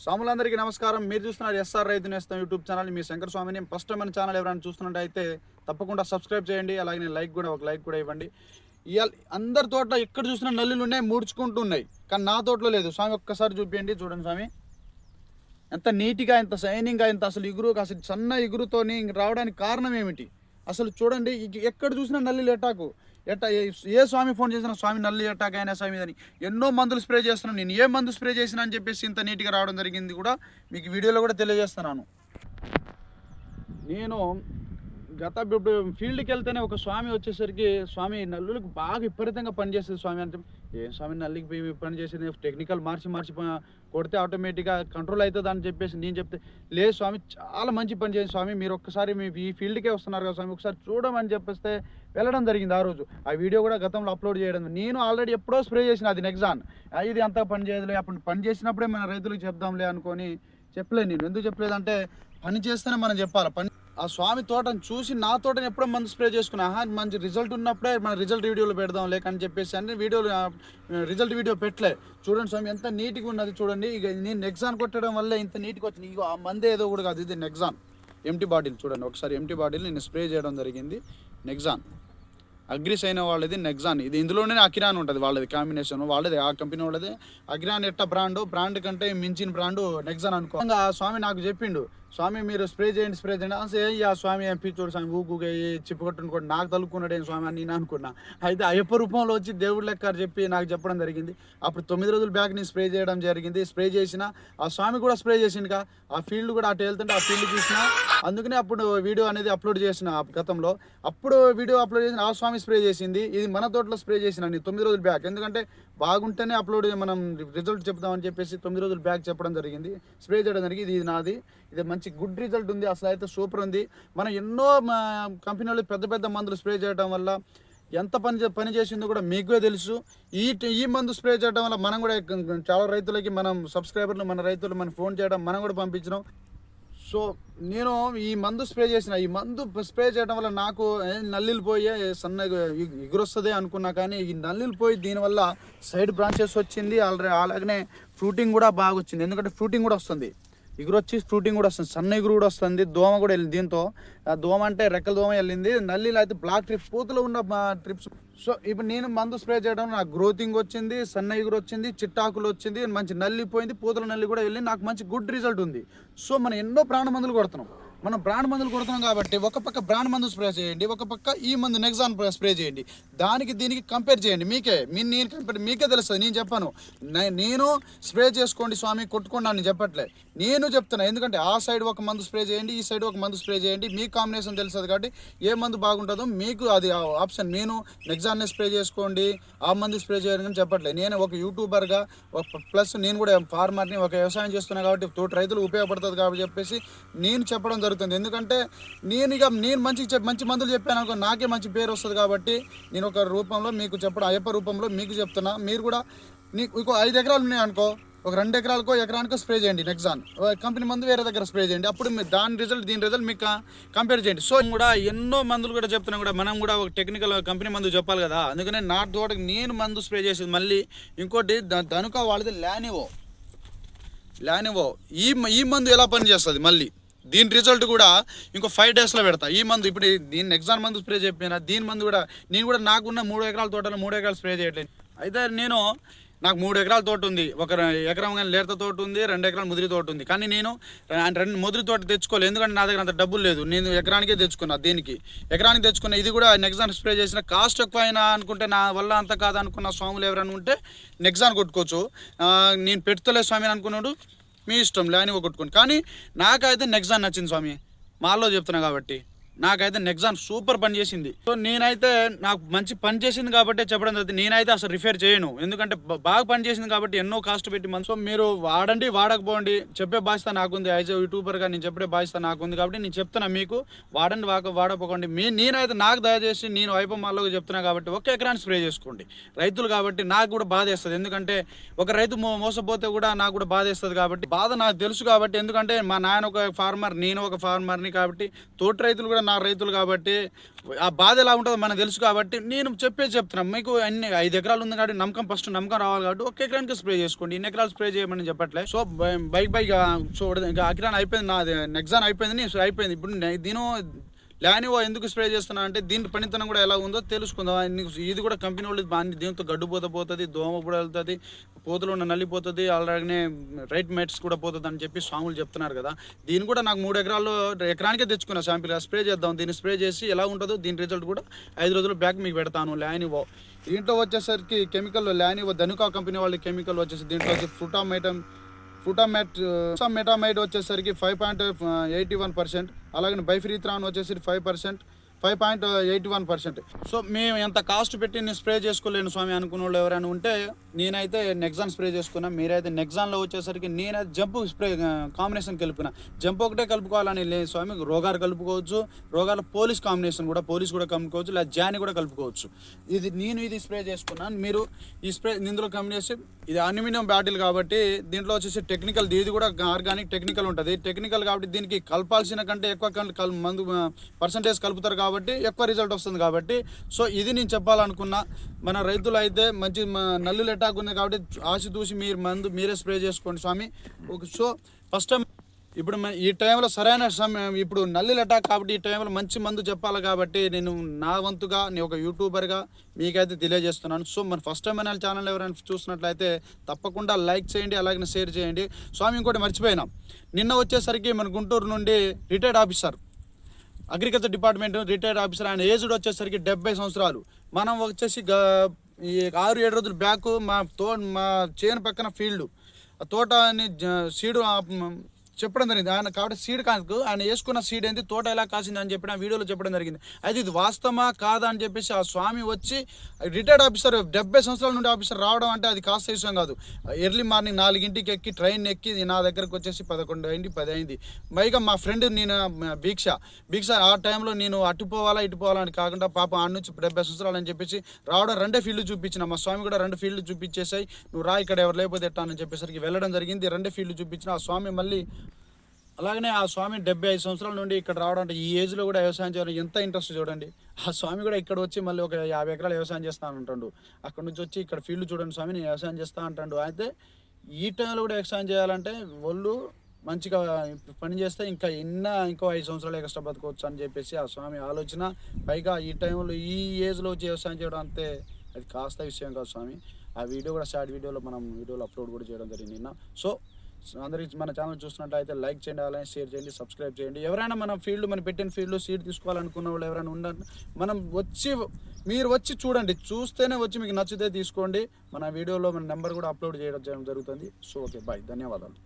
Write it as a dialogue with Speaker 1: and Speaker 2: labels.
Speaker 1: స్వాములందరికీ నమస్కారం. మీరు చూస్తున్నారు ఎస్ఆర్ రైతు నేస్తాం యూట్యూబ్ ఛానల్. మీ శంకర్ స్వామిని ఫస్ట్ టైం మన ఛానల్ ఎవరైనా చూస్తున్నట్టయితే తప్పకుండా సబ్స్క్రైబ్ చేయండి. అలాగే లైక్ కూడా ఒక లైక్ కూడా ఇవ్వండి. ఇవాళ అందరి తోట ఎక్కడ చూసినా నల్లులు ఉన్నాయి ముడుచుకుంటూ ఉన్నాయి. కానీ నా తోటలో లేదు. స్వామి ఒక్కసారి చూపించండి చూడండి స్వామి. ఎంత నీట్గా ఎంత షైనింగ్గా ఎంత అసలు ఇగురు అసలు సన్న ఇగురుతోని రావడానికి కారణం ఏమిటి? అసలు చూడండి ఎక్కడ చూసినా నల్లి లేటాకు ఎట్ట ఏ- ఏ స్వామి ఫోన్ చేసినా స్వామి నల్లి ఎటాక్ ఆయన స్వామి అని ఎన్నో మందులు స్ప్రే చేస్తున్నాను. నేను ఏ మందు స్ప్రే చేసినా అని చెప్పేసి ఇంత నీట్గా రావడం జరిగింది కూడా మీకు వీడియోలో కూడా తెలియజేస్తున్నాను. నేను గత ఇప్పుడు ఫీల్డ్కి వెళ్తేనే ఒక స్వామి వచ్చేసరికి స్వామి నల్లులకు బాగా విపరీతంగా పనిచేస్తుంది స్వామి అంటే ఏ స్వామి నల్లికి పోయి పని చేసేది? టెక్నికల్ మార్చి మార్చి కొడితే ఆటోమేటిక్గా కంట్రోల్ అవుతుంది అని చెప్పేసి నేను చెప్తే లేదు స్వామి చాలా మంచి పని చేయండి స్వామి మీరు ఒక్కసారి మీ ఈ ఫీల్డ్కే వస్తున్నారు కదా స్వామి ఒకసారి చూడమని చెప్పేస్తే వెళ్ళడం జరిగింది ఆ రోజు. ఆ వీడియో కూడా గతంలో అప్లోడ్ చేయడం నేను ఆల్రెడీ ఎప్పుడో స్ప్రే చేసిన అది నెక్సాన్ ఇది అంతా పని చేయదులే అప్పుడు పని చేసినప్పుడే మన రైతులకు చెప్దాంలే అనుకొని చెప్పలేదు నేను. ఎందుకు చెప్పలేదంటే పని చేస్తేనే మనం చెప్పాలి. పని ఆ స్వామి తోటను చూసి నా తోటని ఎప్పుడో మందు స్ప్రే చేసుకున్నా ఆహా, మంచి రిజల్ట్ ఉన్నప్పుడే మన రిజల్ట్ వీడియోలో పెడదాం లేకని చెప్పేసి అన్ని వీడియోలు రిజల్ట్ వీడియో పెట్టలే. చూడండి స్వామి ఎంత నీట్గా ఉన్నది చూడండి. ఇక నేను నెక్సాన్ కొట్టడం వల్ల ఇంత నీట్గా వచ్చింది. ఇక ఆ మందే ఏదో కూడా కాదు ఇది నెగ్జాన్ ఎంటీ బాటిల్ చూడండి ఒకసారి ఎంటీ బాటిల్ నేను స్ప్రే చేయడం జరిగింది. నెగ్జాన్ అగ్రిస్ అయిన వాళ్ళది నెగ్జాన్ ఇది ఇందులోనే అకిరాన్ ఉంటుంది వాళ్ళది కాంబినేషన్ వాళ్ళది ఆ కంపెనీ వాళ్ళది. అగ్రాన్ ఎట్ట బ్రాండ్ బ్రాండ్ కంటే మించిన బ్రాండ్ నెగ్జాన్ అనుకో. ఆ స్వామి నాకు చెప్పిండు స్వామి మీరు స్ప్రే చేయండి స్ప్రే చేయండి. అసలు ఏ ఆ స్వామి ఏం పిచ్చోడు స్వామి ఊగుగా చిప్పుకొట్టుకోండి నాకు తలుక్కున్నాడు ఏం స్వామి అని నేను అనుకున్నా. అయితే అయ్యప్ప రూపంలో వచ్చి దేవుడు లెక్క చెప్పి నాకు చెప్పడం జరిగింది. అప్పుడు తొమ్మిది రోజుల బ్యాక్ నేను స్ప్రే చేయడం జరిగింది. స్ప్రే చేసిన ఆ స్వామి కూడా స్ప్రే చేసిండుగా. ఆ ఫీల్డ్ కూడా అటు వెళ్తుంటే ఆ ఫీల్డ్ చూసిన. అందుకనే అప్పుడు వీడియో అనేది అప్లోడ్ చేసిన ఆ గతంలో. అప్పుడు వీడియో అప్లోడ్ చేసిన ఆ స్వామి స్ప్రే చేసింది. ఇది మన తోటలో స్ప్రే చేసిన నేను తొమ్మిది రోజులు బ్యాక్ ఎందుకంటే బాగుంటేనే అప్లోడ్ మనం రిజల్ట్ చెప్దామని చెప్పేసి తొమ్మిది రోజులు బ్యాక్ చెప్పడం జరిగింది. స్ప్రే చేయడం జరిగింది ఇది నాది. ఇది మంచి గుడ్ రిజల్ట్ ఉంది అసలు అయితే సూపర్ ఉంది. మనం ఎన్నో మా కంపెనీలు పెద్ద పెద్ద మందులు స్ప్రే చేయడం వల్ల ఎంత పని చే- పని చేసిందో కూడా మీకే తెలుసు. ఈ ఈ మందు స్ప్రే చేయడం వల్ల మనం కూడా చాలా రైతులకి మనం సబ్స్క్రైబర్లు మన రైతులు మనం ఫోన్ చేయడం మనం కూడా పంపించినాం. సో నేను ఈ మందు స్ప్రే చేసిన ఈ మందు స్ప్రే చేయడం వల్ల నాకు నల్లిలు పోయే సన్న ఎగురొస్తుంది అనుకున్నా కానీ ఈ నల్లిలు పోయి దీనివల్ల సైడ్ బ్రాంచెస్ వచ్చింది ఆల్రెడీ అలాగనే ఫ్రూటింగ్ కూడా బాగా వచ్చింది ఎందుకంటే ఫ్రూటింగ్ కూడా వస్తుంది. ఇగురు వచ్చి ఫ్రూటింగ్ కూడా వస్తుంది. సన్న ఇగురు కూడా వస్తుంది. దోమ కూడా వెళ్ళింది దీంతో. ఆ దోమ అంటే రెక్కల దోమ వెళ్ళింది. నల్లిలో అయితే బ్లాక్ ట్రిప్స్ పూతలో ఉన్న ట్రిప్స్ సో ఇప్పుడు నేను మందు స్ప్రే చేయడం నాకు గ్రోతింగ్ వచ్చింది సన్న ఇగురు వచ్చింది చిట్టాకులు వచ్చింది మంచి నల్లి పోయింది పూతల నల్లి కూడా వెళ్ళి నాకు మంచి గుడ్ రిజల్ట్ ఉంది. సో మనం ఎన్నో ప్రాణ మందులు కొడుతున్నాం. మనం బ్రాండ్ మందులు కొడుతున్నాం కాబట్టి ఒక పక్క బ్రాండ్ మందు స్ప్రే చేయండి ఒక పక్క ఈ మందు నెక్సాన్ స్ప్రే చేయండి. దానికి దీనికి కంపేర్ చేయండి. మీకే మీ నేను కంపేర్ మీకే తెలుస్తుంది నేను చెప్పాను. నేను స్ప్రే చేసుకోండి స్వామి కొట్టుకోండి అని చెప్పట్లే. నేను చెప్తున్నా ఎందుకంటే ఆ సైడ్ ఒక మందు స్ప్రే చేయండి ఈ సైడ్ ఒక మందు స్ప్రే చేయండి మీ కాంబినేషన్ తెలుస్తుంది కాబట్టి ఏ మందు బాగుంటుందో మీకు అది ఆప్షన్ నేను నెక్సాన్ని స్ప్రే చేసుకోండి ఆ మందు స్ప్రే చేయండి అని చెప్పట్లేదు నేను ఒక యూట్యూబర్గా ఒక ప్లస్ నేను కూడా ఫార్మర్ని ఒక వ్యవసాయం చేస్తున్నా కాబట్టి తోటి రైతులు ఉపయోగపడుతుంది కాబట్టి చెప్పేసి నేను చెప్పడం జరుగుతుంది. ఎందుకంటే నేను ఇక నేను మంచి చెప్ మంచి మందులు చెప్పాను అనుకో నాకే మంచి పేరు వస్తుంది కాబట్టి నేను ఒక రూపంలో మీకు చెప్పడం అయ్యప్ప రూపంలో మీకు చెప్తున్నా. మీరు కూడా నీకు ఇంకో ఐదు ఎకరాలు ఉన్నాయి అనుకో ఒక రెండు ఎకరాలకో ఎకరానికో స్ప్రే చేయండి నెక్సాన్. కంపెనీ మందు వేరే దగ్గర స్ప్రే చేయండి. అప్పుడు మీరు దాని రిజల్ట్ దీని రిజల్ట్ మీకు కంపేర్ చేయండి. సో కూడా ఎన్నో మందులు కూడా చెప్తున్నా కూడా మనం కూడా ఒక టెక్నికల్ కంపెనీ మందు చెప్పాలి కదా. అందుకనే నా తోటకి నేను మందు స్ప్రే చేసేది మళ్ళీ ఇంకోటి ద- దనుక వాళ్ళది లానివో లానివో ఈ ఈ మందు ఎలా పనిచేస్తుంది మళ్ళీ? దీని రిజల్ట్ కూడా ఇంకో ఫైవ్ డేస్లో పెడతా. ఈ మందు ఇప్పుడు దీని ఎగ్జామ్ మందు స్ప్రే చెప్పిన దీని మందు కూడా నేను కూడా నాకున్న మూడు ఎకరాల తోటలో మూడు ఎకరాలు స్ప్రే చేయట్లేదు. అయితే నేను నాకు మూడు ఎకరాల తోట ఉంది. ఒక ఎకరం కానీ లేత తోట ఉంది రెండు ఎకరాల ముదిరి తోట ఉంది. కానీ నేను రెండు ముదిరి తోట తెచ్చుకోలేదు. ఎందుకంటే నా దగ్గర అంత డబ్బులు లేదు. నేను ఎకరానికే తెచ్చుకున్నా దీనికి. ఎకరానికి తెచ్చుకున్న ఇది కూడా నెక్సాన్ స్ప్రే చేసిన కాస్ట్ ఎక్కువ అయినా అనుకుంటే నా వల్ల అంత కాదు అనుకున్న స్వాములు ఎవరైనా ఉంటే నెక్సాన్ కొట్టుకోవచ్చు. నేను పెట్టుతలే స్వామిని అనుకున్నాడు. మీ ఇష్టం లేని కొట్టుకోండి. కానీ నాకైతే నెక్సాన్ నచ్చింది స్వామి. మాలో చెప్తున్నా కాబట్టి. నాకైతే నెక్సాన్ సూపర్ పని చేసింది. సో నేనైతే నాకు మంచి పని చేసింది కాబట్టి చెప్పడం జరుగుతుంది నేనైతే అసలు రిఫర్ చేయను. ఎందుకంటే బాగా పని చేసింది కాబట్టి ఎన్నో కాస్ట్ పెట్టి మన సో మీరు వాడండి వాడకపోండి చెప్పే బాధ్యత నాకుంది. యాజ్ యూట్యూబర్గా నేను చెప్పే బాధ్యత నాకుంది కాబట్టి నేను చెప్తున్నా మీకు. వాడండి వాక వాడకపోకండి మీ నేనైతే నాకు దయచేసి నేను వైపు మాలోకి చెప్తున్నా కాబట్టి ఒక ఎకరాన్ని స్ప్రే చేసుకోండి. రైతులు కాబట్టి నాకు కూడా బాధ వేస్తుంది. ఎందుకంటే ఒక రైతు మోసపోతే కూడా నాకు కూడా బాధ వేస్తుంది కాబట్టి బాధ నాకు తెలుసు కాబట్టి ఎందుకంటే మా నాయన ఒక ఫార్మర్ నేను ఒక ఫార్మర్ని కాబట్టి తోటి రైతులు కూడా నా రైతులు కాబట్టి ఆ బాధ ఎలా ఉంటుందో మనకు తెలుసు కాబట్టి నేను చెప్పే చెప్తున్నాను. మీకు అన్ని ఐదు ఎకరాలు ఉంది కాబట్టి నమ్మకం ఫస్ట్ నమ్మకం రావాలి కాబట్టి ఒక ఎకరానికి స్ప్రే చేసుకోండి. ఇన్ని ఎకరాలు స్ప్రే చేయమని చెప్పట్లే. సో బైక్ బైక్ చూడదు ఇంకా అకిరాన్ అయిపోయింది నా నెక్సాన్ అయిపోయింది నేను అయిపోయింది. ఇప్పుడు నేను దీని లానివో ఎందుకు స్ప్రే చేస్తున్నా అంటే దీని పనితనం కూడా ఎలా ఉందో తెలుసుకుందాం. ఇది కూడా కంపెనీ వాళ్ళు బాగా దీంతో గడ్డు పోత పోతుంది దోమ కూడా వెళ్తుంది పోతలు ఉన్న నల్లిపోతుంది అలాగనే రైట్ మెట్స్ కూడా పోతుంది అని చెప్పి స్వాములు చెప్తున్నారు కదా. దీని కూడా నాకు మూడు ఎకరాల్లో ఎకరానికే తెచ్చుకున్నా శాంపిల్. స్ప్రే చేద్దాం. దీన్ని స్ప్రే చేసి ఎలా ఉంటుందో దీని రిజల్ట్ కూడా ఐదు రోజులు బ్యాక్ మీకు పెడతాను. లానివో. దీంట్లో వచ్చేసరికి కెమికల్ లానివో ధనుకా కంపెనీ వాళ్ళ కెమికల్ వచ్చేసి దీంట్లో వచ్చి ఫ్రూటామైటమ్ ఫుటామెట్ మెటామైడ్ వచ్చేసరికి five point eighty one percent అలాగే బైఫ్రీత్రాన్ వచ్చేసరికి five percent five point eighty one percent. So మేము ఎంత కాస్ట్ పెట్టి నేను స్ప్రే చేసుకోలేను స్వామి అనుకున్న వాళ్ళు ఎవరైనా ఉంటే నేనైతే నెక్సాన్ స్ప్రే చేసుకున్నా. మీరైతే నెక్సాన్లో వచ్చేసరికి నేనైతే జంప్ స్ప్రే కాంబినేషన్ కలుపుకున్నా. జంప్ ఒకటే కలుపుకోవాలని లేదు స్వామి రోగాలు కలుపుకోవచ్చు. రోగాల పోలీస్ కాంబినేషన్ కూడా పోలీస్ కూడా కలుపుకోవచ్చు లేదా జాని కూడా కలుపుకోవచ్చు. ఇది నేను ఇది స్ప్రే చేసుకున్నాను మీరు ఈ స్ప్రే ఇందులో కాంబినేషన్ ఇది అల్యూమినియం బ్యాటిల్ కాబట్టి దీంట్లో వచ్చేసి టెక్నికల్ ఇది కూడా ఆర్గానిక్ టెక్నికల్ ఉంటుంది. టెక్నికల్ కాబట్టి దీనికి కలపాల్సిన కంటే ఎక్కువ కల్- మందు పర్సంటేజ్ కలుపుతారు కాబట్టి ఎక్కువ రిజల్ట్ వస్తుంది కాబట్టి. సో ఇది నేను చెప్పాలనుకున్నా. మన రైతులు అయితే మంచి మ- నల్లులు ఉంది కాబట్టి ఆశ దూసి మీరు మందు మీరే స్ప్రే చేసుకోండి స్వామి. ఓకే సో ఫస్ట్ టైం ఇప్పుడు ఈ టైంలో సరైన సమయం ఇప్పుడు నల్లి అటాక్ కాబట్టి ఈ టైంలో మంచి మందు చెప్పాలి కాబట్టి నేను నా వంతుగా నేను ఒక యూట్యూబర్గా మీకైతే తెలియజేస్తున్నాను. సో మన ఫస్ట్ టైం అయిన ఛానల్ ఎవరైనా చూసినట్లయితే తప్పకుండా లైక్ చేయండి అలాగే షేర్ చేయండి. స్వామి ఇంకోటి మర్చిపోయినా. నిన్న వచ్చేసరికి మన గుంటూరు నుండి retired officer agriculture department retired officer ఆయన ఏజ్డ్ వచ్చేసరికి డెబ్బై సంవత్సరాలు. మనం వచ్చేసి ఈ ఆరు ఏడు రోజులు బ్యాక్ మా తో మా చేను పక్కన ఫీల్డ్. తోట అని జ- సీడు చెప్పడం జరిగింది. ఆయన కాబట్టి సీడ్ కాదు ఆయన వేసుకున్న సీడ్ ఏంటి తోట ఎలా కాసింది అని చెప్పిన వీడియోలో చెప్పడం జరిగింది. అయితే ఇది వాస్తవమా? కాదా? అని చెప్పేసి ఆ స్వామి వచ్చి రిటైర్డ్ ఆఫీసర్ డెబ్బై సంవత్సరాల నుండి ఆఫీసర్ రావడం అంటే అది కాస్త విషయం కాదు. ఎర్లీ మార్నింగ్ నాలుగింటికి ఎక్కి ట్రైన్ ఎక్కి నా దగ్గరకు వచ్చేసి పదకొండు అయింది పది అయింది. పైగా మా ఫ్రెండ్ నేను భీక్ష. భీక్ష ఆ టైంలో నేను అటు పోవాలా ఇటు పోవాలా అని కాకుండా పాప ఆ నుంచి డెబ్బై సంవత్సరాలు అని చెప్పేసి రావడం రెండే ఫీల్డ్ చూపించిన. మా స్వామి కూడా రెండు ఫీల్డ్లు చూపించేసాయి నువ్వు రా ఇక్కడ ఎవరు లేకపోతే ఎట్టా అని చెప్పేసరికి వెళ్ళడం జరిగింది. రెండే ఫీల్డ్ చూపించిన. ఆ స్వామి మళ్ళీ అలాగనే ఆ స్వామి డెబ్బై ఐదు సంవత్సరాల నుండి ఇక్కడ రావడం అంటే ఈ ఏజ్లో కూడా వ్యవసాయం చేయడం ఎంత ఇంట్రెస్ట్ చూడండి. ఆ స్వామి కూడా ఇక్కడ వచ్చి మళ్ళీ ఒక యాభై ఎకరాలు వ్యవసాయం చేస్తాను అంటాడు. అక్కడ నుంచి వచ్చి ఇక్కడ ఫీల్డ్ చూడండి స్వామి నేను వ్యవసాయం చేస్తా అంటాడు. అయితే ఈ టైంలో కూడా వ్యవసాయం చేయాలంటే ఒళ్ళు మంచిగా పని చేస్తే ఇంకా ఎన్న ఇంకో ఐదు సంవత్సరాలు ఎక్స్ట్రా బతకవచ్చు అని చెప్పేసి ఆ స్వామి ఆలోచన. పైగా ఈ టైంలో ఈ ఏజ్లో వచ్చి వ్యవసాయం చేయడం అంతే. అది కాస్త విషయం కాదు స్వామి. ఆ వీడియో కూడా షార్ట్ వీడియోలో మనం వీడియోలో అప్లోడ్ కూడా చేయడం జరిగింది నిన్న. సో అందరికి మన ఛానల్ చూస్తున్నట్లయితే లైక్ చేయండి అలాగే షేర్ చేయండి సబ్స్క్రైబ్ చేయండి. ఎవరైనా మన ఫీల్డ్ మనం పెట్టిన ఫీల్డ్లో సీట్ తీసుకోవాలనుకున్న వాళ్ళు ఎవరైనా ఉండండి మనం వచ్చి మీరు వచ్చి చూడండి. చూస్తేనే వచ్చి మీకు నచ్చితే తీసుకోండి. మన వీడియోలో మన నెంబర్ కూడా అప్లోడ్ చేయడం జరుగుతుంది. సో ఓకే బాయ్ ధన్యవాదాలు.